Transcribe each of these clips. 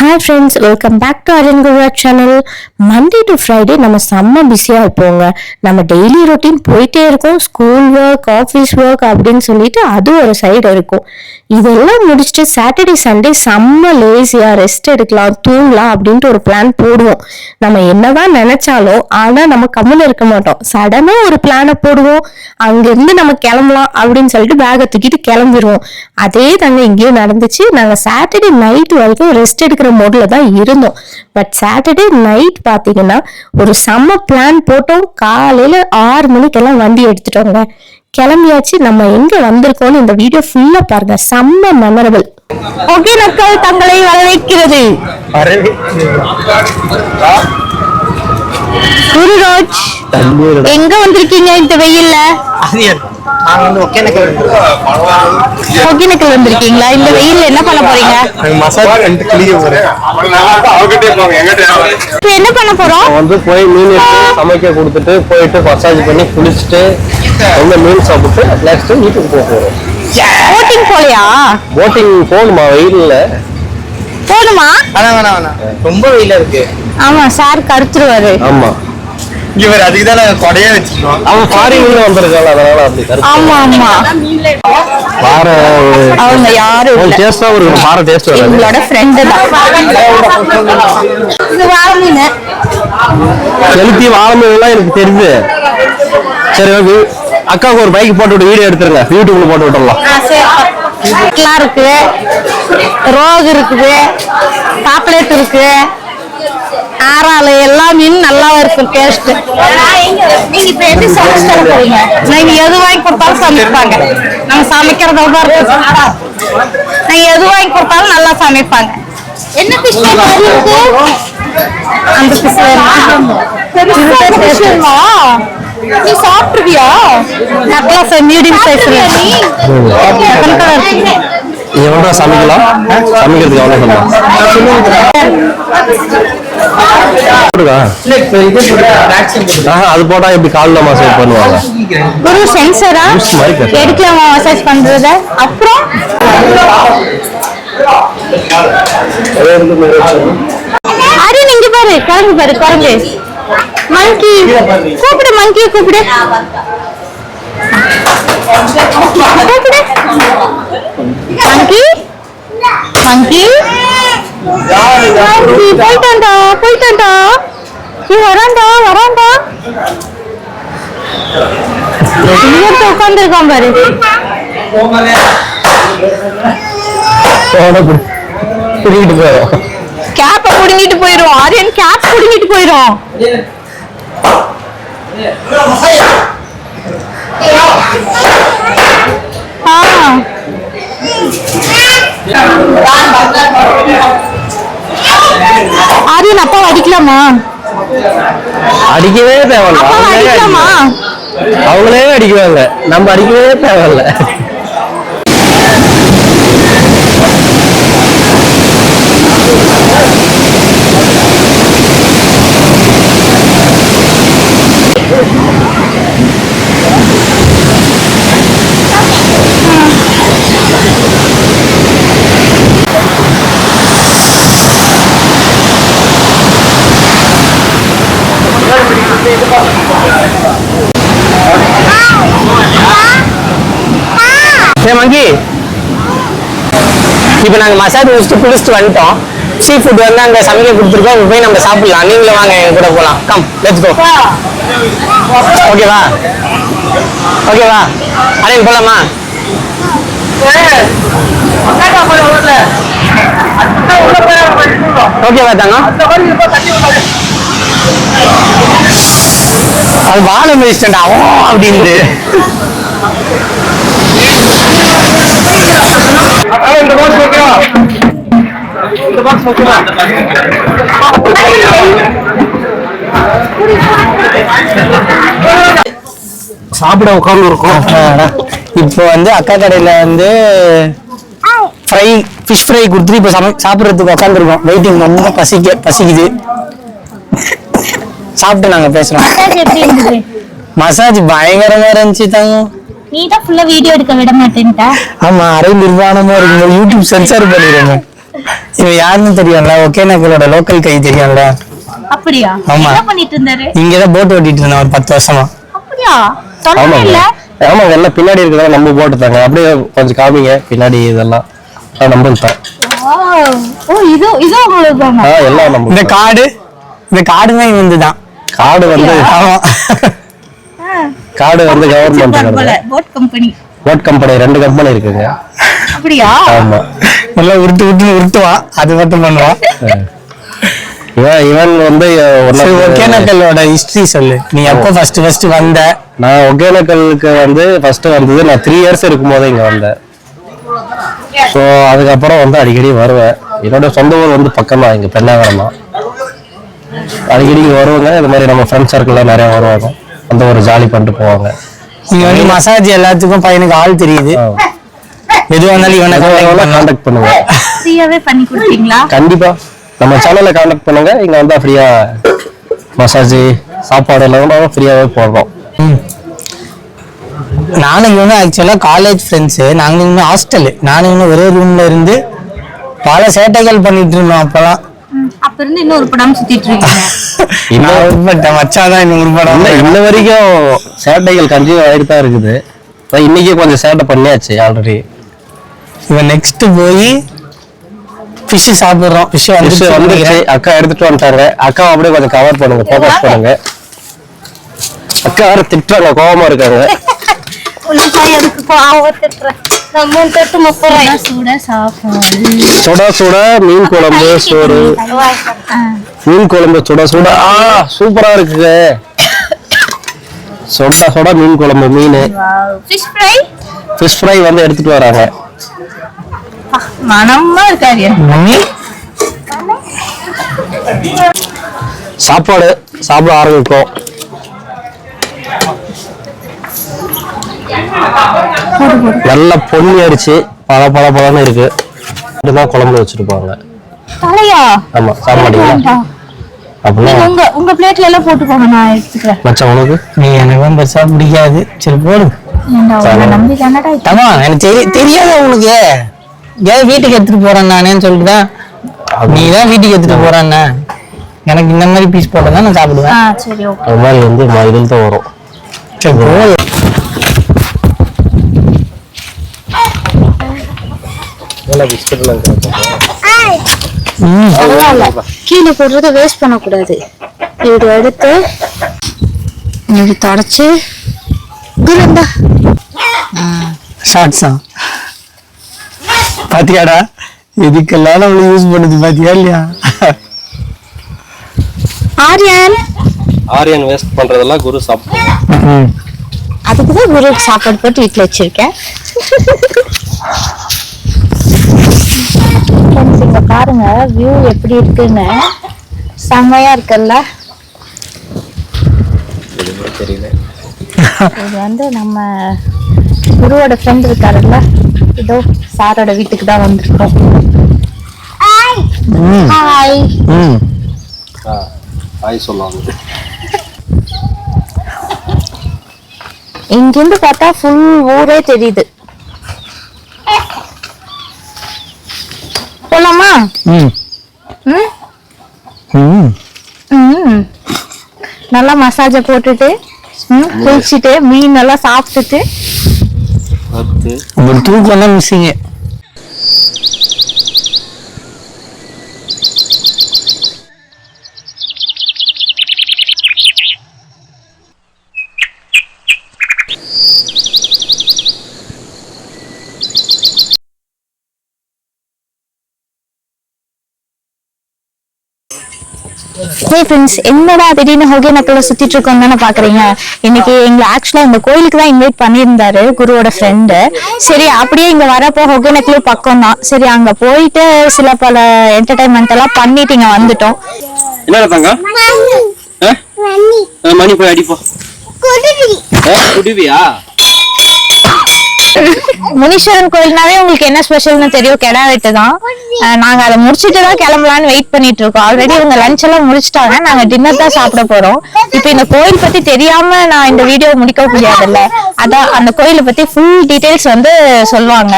Hi friends welcome back to Aryan Guruva channel Monday to Friday நம்ம செம்ம பிஸியாக இருப்போங்க. நம்ம டெய்லி ரொட்டீன் போயிட்டே இருக்கோம். ஸ்கூல் ஒர்க் ஆஃபீஸ் ஒர்க் அப்படின்னு சொல்லிட்டு அது ஒரு சைடு இருக்கும். இதெல்லாம் முடிச்சுட்டு சாட்டர்டே சண்டே செம்ம லேசியாக ரெஸ்ட் எடுக்கலாம் தூங்கலாம் அப்படின்ட்டு ஒரு பிளான் போடுவோம். நம்ம என்னதான் நினைச்சாலும் ஆனால் நம்ம கம்முன்னு இருக்க மாட்டோம். சடனாக ஒரு பிளானை போடுவோம். அங்கேருந்து நம்ம கிளம்பலாம் அப்படின்னு சொல்லிட்டு பேகை தூக்கிட்டு கிளம்பிடுவோம் அதே தாங்க இங்கேயும் நடந்துச்சு. நாங்கள் சாட்டர்டே நைட் வரைக்கும் ரெஸ்ட் எடுக்கிற மோடில் தான் இருந்தோம். பட் சாட்டர்டே நைட் பார்த்தீங்கன்னா ஒரு செம்ம பிளான் போட்டோம். காலையில் ஆறு மணிக்கெல்லாம் வண்டி எடுத்துட்டோங்க. கிளம்பியாச்சு. நம்ம எங்க வந்திருக்கோம்னு இந்த வீடியோ ஃபுல்லா பாருங்க. செம்ம மெமரபிள் ஒகேனக்கல் தங்களை வரவேற்கிறது. குருராஜ் எங்க வந்திருக்கீங்க இந்த வெயில்ல? நாங்க வந்து ஒகேனக்கல் ஒகேனக்கல் வந்திருக்கீங்களா? இந்த வெயில்ல என்ன பண்ண போறீங்க? மசாலா ரெண்டு கிளிய இப்போ என்ன பண்ண போறோம்? வந்து போய் மீன் எடுத்து சமைக்க கொடுத்துட்டு போயிட்டு மசாஜ் பண்ணி குளிச்சுட்டு வந்து மீன் சாப்பிட்டு நெக்ஸ்ட் வீட்டுக்கு போக போறோம். போட்டிங் போலையா? போட்டிங் போகணுமா? வெயில்ல வேணாம் வேணாம் வேணாம். ரொம்ப வெயிலா இருக்கு. ஆமா சார் கருத்துருவாரு. ஆமா. இவர் அதுக்கு தான் கொடையே வச்சிருக்கோம். அவன் ஃபாரின்ல வந்திருக்காள் அதனால அப்படி ஆமா ஆமா. பாறை அவங்க யாரும் இல்ல. டேஸ்டா இருக்கும் பாறை டேஸ்ட் வராது. எங்களோட ஃப்ரெண்டு தான். இது வாழை மீன். செலுத்தி வாழமெல்லாம் எனக்கு தெரியுது. சரி ஓகே. அக்காவுக்கு ஒரு பைக் போட்டு விட்டு வீடியோ எடுத்துருங்க. யூடியூப்ல போட்டு விட்டுறலாம். எல்லாம் இருக்கு ரோகு இருக்குது பாப்லேட் இருக்கு. ஆறாள் எல்லா மீனும் நல்லா இருக்கும் டேஸ்ட் நீங்க இப்ப எது சமைச்சு போறீங்க? நீங்க எது வாங்கி கொடுத்தாலும் சமைப்பாங்க. நம்ம சமைக்கிறத விட இருக்கு நீங்க எது வாங்கி கொடுத்தாலும் நல்லா சமைப்பாங்க. என்ன இருக்கு? அந்த ஃபிஷ் நீ சாப்பிட்டுருவியா நக்கலா மீடியம் சைஸ் எவ்வளோ சமைக்கலாம்? சமைக்கிறதுக்கு எவ்வளோ? ஆஹா, அது போட்டா எப்படி காலில் மசாஜ் பண்ணுவாங்க? குரு சென்சரா. எடுக்கலாமா மசாஜ் பண்றத? அப்புறம்? அரி நீங்க பாரு. குரங்கு பாரு குரங்கு மங்கி கூப்பிடு மங்கிய கூப்பிடு. கூப்பிடு. மங்கி மங்கி மங்கி போயிட்டான்டா போயிட்டான்டா நீ வரான்டா வரான்டா உட்காந்துருக்கான் பாரு. போட புடி- புடிக்கிட்டு போயிடும் கேப்ப புடுங்கிட்டு ஆரியன் கேப் புடுங்கிட்டு போயிரும்? ஆ. அடிக்கலாமா? அடிக்கவே தேவையில்ல. அவங்களே அடிக்குவாங்க நம்ம அடிக்கவே தேவையில்ல சரி மங்கி இப்போ நாங்கள் மசாஜ் முடிச்சுட்டு குளிச்சுட்டு வந்துட்டோம். சீ ஃபுட் வந்து அங்கே சமைக்க கொடுத்துருக்கோம். அங்க போய் நம்ம சாப்பிடலாம். நீங்களும் வாங்க எங்க கூட போகலாம் கம் லெட்ஸ் கோ ஓகேவா ஓகேவா அண்ணன் போலாமா? ஓகேவா தாங்க அது வாழை மிதிச்சிட்டா ஓ அப்படின்னு சாப்பிட உட்கார்ந்து இருக்கோம் இப்போ வந்து அக்கா கடையில வந்து ஃப்ரை ஃபிஷ் ஃப்ரை கொடுத்துட்டு இப்போ சமை சாப்பிட்றதுக்கு உட்காந்துருக்கோம் வெயிட்டிங் ரொம்ப பசிக்க பசிக்குது. சாப்பிட்டு நாங்க பேசுறோம். எப்படி இருந்தது? மசாஜ் பயங்கரமா இருந்துச்சு தாங்க. நீ தான் ஃபுல்லா வீடியோ எடுக்க விட மாட்டேன்ட்டா ஆமா அரை நிர்வாணமா இருக்கு யூடியூப் சென்சார் பண்ணிடுங்க இவன் யாருன்னு தெரியும்ல? ஒகேனக்கலோட லோக்கல் கை தெரியும்ல? அப்படியா? ஆமா. என்ன பண்ணிட்டு இருந்தாரு? இங்கதான் போட் ஓட்டிட்டு இருந்தான் ஒரு பத்து வருஷமா. அப்படியா? சொல்லவே இல்ல. ஆமாங்க எல்லாம் பின்னாடி இருக்கிறதா நம்ம போட்டுத்தாங்க அப்படியே கொஞ்சம் காமிங்க. பின்னாடி இதெல்லாம். தான். Wow. ஓ இது இது உங்களுக்கு தானா? எல்லாம் நம்ம இந்த காடு இந்த காடுமே இவன் தான் காடு வந்து ஆமா. காடு வந்து government boat company boat company ரெண்டு கம்பெனி இருக்குங்க அப்படியா? ஆமா. நல்லா உருட்டு உருட்டு உருட்டுவான் அது மட்டும் பண்ணுவான் இவன் இவன் வந்து ஒகேனக்கலோட ஹிஸ்டரி சொல்லு. நீ எப்போ ஃபர்ஸ்ட் ஃபர்ஸ்ட் வந்த? நான் ஒகேனக்கலுக்கு வந்து ஃபர்ஸ்ட் வந்தது நான் த்ரீ இயர்ஸ் இருக்கும் போது இங்க வந்தேன். ஸோ அதுக்கப்புறம் வந்து அடிக்கடி வருவேன். என்னோட சொந்த ஊர் வந்து பக்கம் தான் இங்க பெண்ணாகரம் தான் அடிக்கடி இங்க வருவாங்க. இது மாதிரி நம்ம ஃப்ரெண்ட் சர்க்கிள்ல நிறைய வருவாங்க. அந்த ஒரு ஜாலி பண்ணிட்டு போவாங்க. நீங்க வந்து மசாஜ் எல்லாத்துக்கும் பையனுக்கு ஆள் தெரியுது. எது வந்தாலும் இவனை. கான்டாக்ட் பண்ணுங்க. ஃப்ரீயாவே பண்ணி கொடுத்தீங்களா கண்டிப்பா. நம்ம சேனல்ல கான்டாக்ட் பண்ணுங்க. இங்க வந்தா ஃப்ரீயா மசாஜ் சாப்பாடு எல்லாம் ஃப்ரீயாவே போடுறோம் நானும் இவனும் ஆக்சுவலா காலேஜ் ஃப்ரெண்ட்ஸ் நாங்க இன்னும் ஹாஸ்டல் நானும் இன்னும் ஒரே ரூம்ல இருந்து பல சேட்டைகள் பண்ணிட்டு இருந்தோம் அப்பெல்லாம். ம், அப்ப இருந்து இன்னும் சுத்திட்டு இருக்கீங்க உருப்படம் இன்ன வரைக்கும் சேட்டைகள் கண்டினியூ ஆகிட்டு தான் இருக்குது இன்னைக்கு கொஞ்சம் சேட்டை பண்ணியாச்சு ஆல்ரெடி இவன் நெக்ஸ்ட் போய் ஃபிஷ் சாப்பிடுறோம். ஃபிஷ் ஃபிஷ் வந்து வந்துருச்சு. அக்கா எடுத்துட்டு வந்துட்டாங்க. அக்கா அப்படியே கொஞ்சம் கவர் பண்ணுங்க ஃபோக்கஸ் பண்ணுங்க. அக்கா வேற திட்டுறாங்க கோவமா இருக்காங்க. சூட சுட மீன் குழம்பு சோறு. மீன் குழம்பு சுட சுட. ஆ சூப்பரா இருக்குங்க. சுட சுட மீன் குழம்பு மீன். ஃபிஷ் ஃப்ரை ஃபிஷ் ஃப்ரை வந்து எடுத்துட்டு வராங்க. மனமா இருக்காரு சாப்பாடு சாப்பிட ஆரம்பிப்போம். நல்லா பொன்னி அடிச்சு பல பல பழம்னு இருக்கு. இதுதான் குழம்புல வச்சிருப்பாங்க. தலையா? ஆமா சாப்பிட மாட்டீங்களா வேண்டாம். அப்படின்னா நீங்க உங்க உங்க பிளேட்ல எல்லாம் போட்டுக்கோங்க நான் எடுத்துக்கிறேன். மச்சான் உனக்கு? நீ எனக்கு பெருசா பிடிக்காது. சரி போடு. தமா எனக்கு தெரிய தெரியாத உனக்கு? ஏன் வீட்டுக்கு எடுத்துட்டு போறேன் நானேன்னு சொல்லிட்டு தான் நீ தான் வீட்டுக்கு எடுத்துட்டு போறேன்னா எனக்கு இந்த மாதிரி பீஸ் போட்டா தான் நான் சாப்பிடுவேன். ஆ சரி ஓகே. அது மாதிரி வந்து ம- இதில் தான் வரும். சரி போடு பிஸ்கெட்லாம் பரவாயில்ல. கீழே போடுறத வேஸ்ட் பண்ணக்கூடாது. இது எடுத்து இது தொடச்சு. குருந்தா ஷார்ட்ஸா பாத்தியாடா இதுக்கெல்லாம் நம்மள யூஸ் பண்ணுது பாத்தியா இல்லையா? ஆரியன். ஆரியன் வேஸ்ட் பண்றதெல்லாம் குரு சாப்பிடுவோம் ம். அதுக்கு தான் குருக்கு சாப்பாடு போட்டு வீட்டில் வச்சிருக்கேன். Friends, இங்க பாருங்க வியூ எப்படி இருக்குன்னு. செம்மையா இருக்குல்ல? இது வந்து நம்ம குருவோட ஃப்ரெண்ட் இருக்காருல்ல? இதோ சாரோட வீட்டுக்கு தான் வந்திருக்கோம். ஹாய். ஹாய் சொல்லாங்க இங்கிருந்து பார்த்தா ஃபுல் ஊரே தெரியுது. நல்லா மசாஜை போட்டுட்டு ம், குளிச்சுட்டு மீன் எல்லாம் சாப்பிட்டுட்டு. ஒரு தூக்கம் தான் மிஸ்ஸிங்க ஹே ஃப்ரெண்ட்ஸ் என்னடா திடீர்னு ஒகேனக்கல்ல சுத்திட்டு இருக்கோம் தானே பாக்குறீங்க? இன்னைக்கு எங்களை ஆக்சுவலா இந்த கோயிலுக்கு தான் இன்வைட் பண்ணியிருந்தாரு குருவோட ஃப்ரெண்டு சரி அப்படியே இங்க வரப்போ ஒகேனக்கல் பக்கம் தான் சரி அங்க போயிட்டு சில பல என்டர்டைன்மெண்ட் எல்லாம் பண்ணிட்டு இங்க வந்துட்டோம். என்ன தங்க மணி. போய் அடிப்போ. குடிவியா முனீஸ்வரன் கோயில்னாவே உங்களுக்கு என்ன ஸ்பெஷல்னு தெரியும். கெடா வெட்டு தான். நாங்க அதை முடிச்சிட்டு தான் கிளம்பலாம்னு வெயிட் பண்ணிட்டு இருக்கோம். ஆல்ரெடி இவங்க லஞ்ச் எல்லாம் முடிச்சிட்டாங்க. நாங்க டின்னர் தான் சாப்பிட போறோம். இப்போ இந்த கோயில் பத்தி தெரியாம நான் இந்த வீடியோ முடிக்க முடியாதுல்ல. அதான் அந்த கோயிலை பத்தி ஃபுல் டீடைல்ஸ் வந்து சொல்லுவாங்க.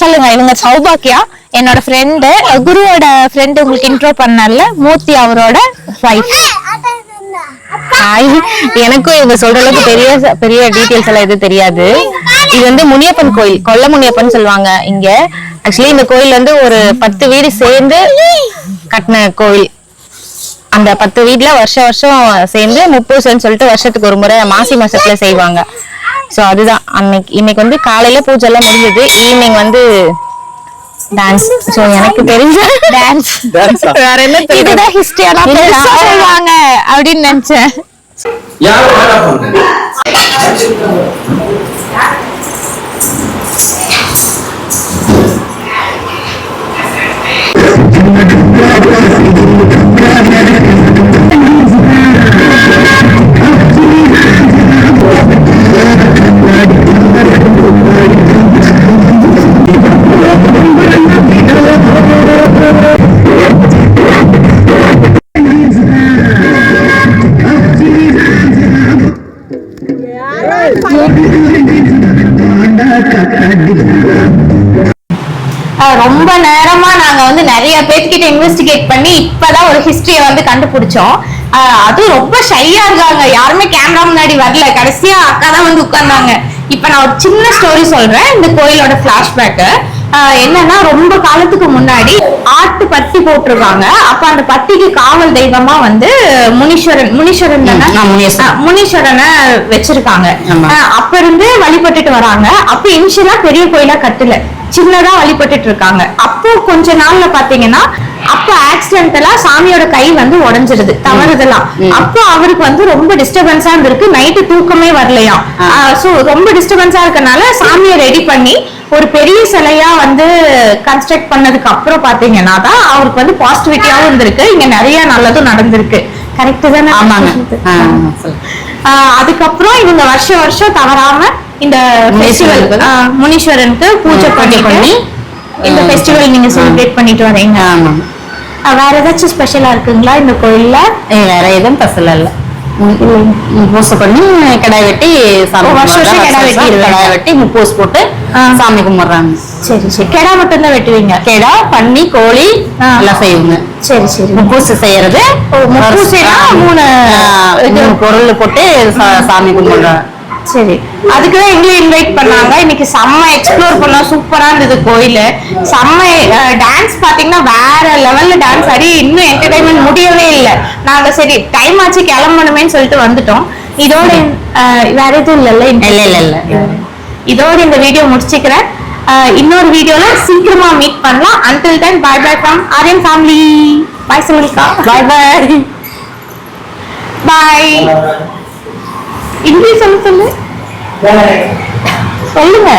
சொல்லுங்க இவங்க சௌபாக்கியா என்னோட ஃப்ரெண்டு குருவோட ஃப்ரெண்டு உங்களுக்கு இன்ட்ரோ பண்ணல மூர்த்தி அவரோட ஒய்ஃப் எனக்கும் இவங்க சொல்ற அளவுக்கு பெரிய பெரிய டீடைல்ஸ் எல்லாம் எதுவும் தெரியாது. இது வந்து முனியப்பன் கோயில் கொல்ல முனியப்பன் சொல்லுவாங்க இங்க. ஆக்சுவலி இந்த கோயில் வந்து ஒரு பத்து வீடு சேர்ந்து கட்டின கோயில். அந்த பத்து வீட்ல வருஷம் வருஷம் சேர்ந்து முப்பூசன்னு சொல்லிட்டு வருஷத்துக்கு ஒரு முறை மாசி மாசத்துல செய்வாங்க. சோ அதுதான். அன்னைக்கு இன்னைக்கு வந்து காலையில பூஜை எல்லாம் முடிஞ்சது. ஈவினிங் வந்து டான்ஸ் சோ எனக்கு தெரிஞ்ச டான்ஸ்? வேற என்ன இதுதான் ஹிஸ்டரியா சொல்லுவாங்க அப்படின்னு நினைச்சேன். ரொம்ப நேரமா நாங்க வந்து நிறைய பேர்கிட்ட இன்வெஸ்டிகேட் பண்ணி இப்பதான் ஒரு ஹிஸ்டரிய வந்து கண்டுபிடிச்சோம். அதுவும் ரொம்ப ஷையா இருக்காங்க யாருமே கேமரா முன்னாடி வரல. கடைசியா அக்கா தான் வந்து உட்கார்ந்தாங்க. இப்ப நான் ஒரு சின்ன ஸ்டோரி சொல்றேன். இந்த கோயிலோட பிளாஷ்பேக் என்னன்னா ரொம்ப காலத்துக்கு முன்னாடி ஆட்டு பட்டி போட்டிருக்காங்க அப்ப அந்த பட்டிக்கு காவல் தெய்வமா வந்து முனீஸ்வரன் முனீஸ்வரன் முனீஸ்வரன். வச்சிருக்காங்க. அப்ப இருந்து வழிபட்டுட்டு வராங்க. அப்ப இனிஷியலா பெரிய கோயிலா கட்டல. சின்னதா வழிபட்டுட்டு இருக்காங்க அப்போ கொஞ்ச நாள்ல பாத்தீங்கன்னா அப்ப ஆக்சிடென்டலா சாமியோட கை வந்து உடைஞ்சிருது தவறுதெல்லாம் அப்போ அவருக்கு வந்து ரொம்ப டிஸ்டர்பன்ஸா இருந்திருக்கு. நைட்டு தூக்கமே வரலையாம். சோ ரொம்ப டிஸ்டர்பன்ஸா இருக்கனால சாமியை ரெடி பண்ணி ஒரு பெரிய சிலையா வந்து கன்ஸ்ட்ரக்ட் பண்ணதுக்கு அப்புறம் பாத்தீங்கன்னா தான் அவருக்கு வந்து பாசிட்டிவிட்டியாவும் இருந்திருக்கு. இங்க நிறைய நல்லதும் நடந்திருக்கு. கரெக்ட் தானே? ஆமாங்க. அதுக்கப்புறம் இவங்க வருஷம் வருஷம் தவறாம இந்த ஃபெஸ்டிவல் முனீஸ்வரனுக்கு? பூஜை பண்ணி பண்ணி, இந்த ஃபெஸ்டிவல் நீங்க செலிப்ரேட் பண்ணிட்டு வரீங்க. ஆமாம் வேற ஏதாச்சும் ஸ்பெஷலா இருக்குங்களா இந்த கோயில்ல? வேற எதுவும் பசல இல்ல பூசை பண்ணி கடாய் வெட்டி. கடாய் வெட்டி முப்பூஸ் போட்டு. சாமி கும்பிடுறாங்க. சரி சரி. கெடா மட்டும் தான் வெட்டுவீங்க? கெடா பன்னி கோழி. எல்லாம் செய்வோங்க. சரி சரி. முப்பூசு செய்யறது. மூணு பொருள் போட்டு சாமி கும்பிடுறாங்க. சரி. அதுக்குதான் எங்களை இன்வைட் பண்ணாங்க. இன்னைக்கு செம்ம எக்ஸ்ப்ளோர் பண்ணோம். சூப்பரா இருந்தது கோயில். செம்ம டான்ஸ் பாத்தீங்கன்னா வேற லெவல்ல டான்ஸ் ஆடி இன்னும் என்டர்டைன்மெண்ட் முடியவே இல்லை. நாங்க சரி டைம் ஆச்சு கிளம்பணுமேன்னு சொல்லிட்டு வந்துட்டோம். இதோட வேற எதுவும் இல்லைல்ல? இல்ல இல்ல இல்ல. இதோட இந்த வீடியோ முடிச்சுக்கிறேன். இன்னொரு வீடியோல சீக்கிரமா மீட் பண்ணலாம். Until then bye bye from Aryan family bye Sumalika bye bye bye இங்கே சொல்ல சொல்லு. சொல்லுங்க.